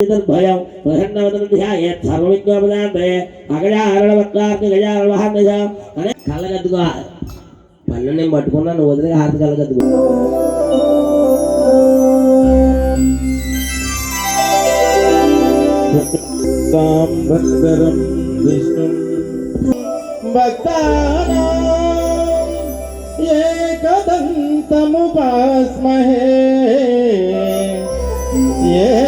భయం ప్రసన్నవదే కళ్ళగద్దుకో పళ్ళు నేను పట్టుకున్నా వదిలే హారతి కళ్ళగద్దుకో భక్తరం విష్ణు భక్తముపాస్మహే ఏ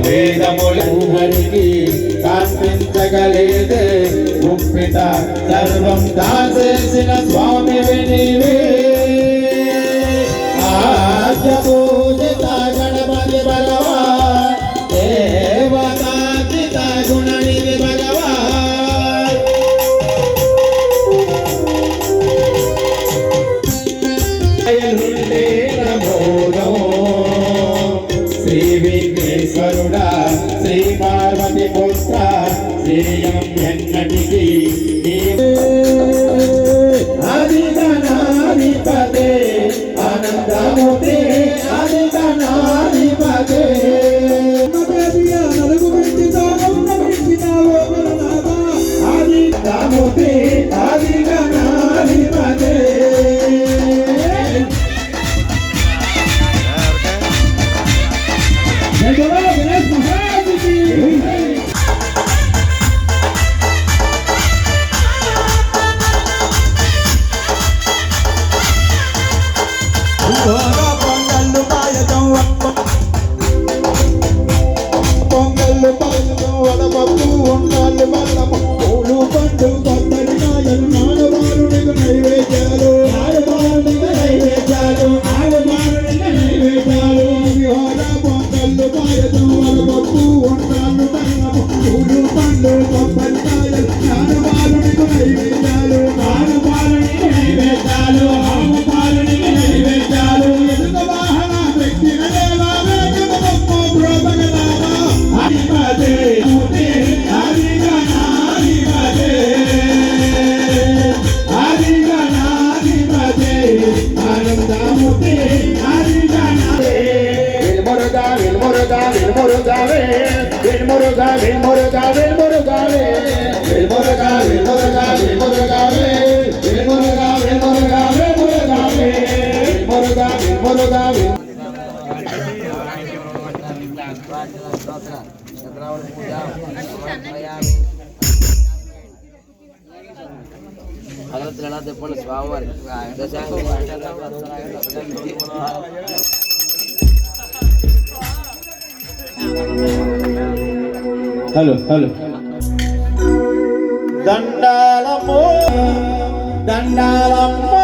బోధము కల్పించగలిగితే హరికి సర్వం దాసేసిన స్వామి వినివే ఆద్య శ్రీ పార్వతి పుత్ర శ్రీయం ఎన్నటికి ఆది do ఆనందమూర్తి అధిగణాధిపతే విల్మురుగా విల్మురుగా విల్మురుగావే విల్మురుగా విల్మురుగా విల్మురుగావే విల్మురుగా విల్మురుగా విల్మురుగావే విల్మురుగా విల్మురుగా విల్మురుగావే విల్మురుగా విల్మురుగా విల్ વરસાદ પણ સ્વાવર હલો હલો દંડાલમો દંડાલમો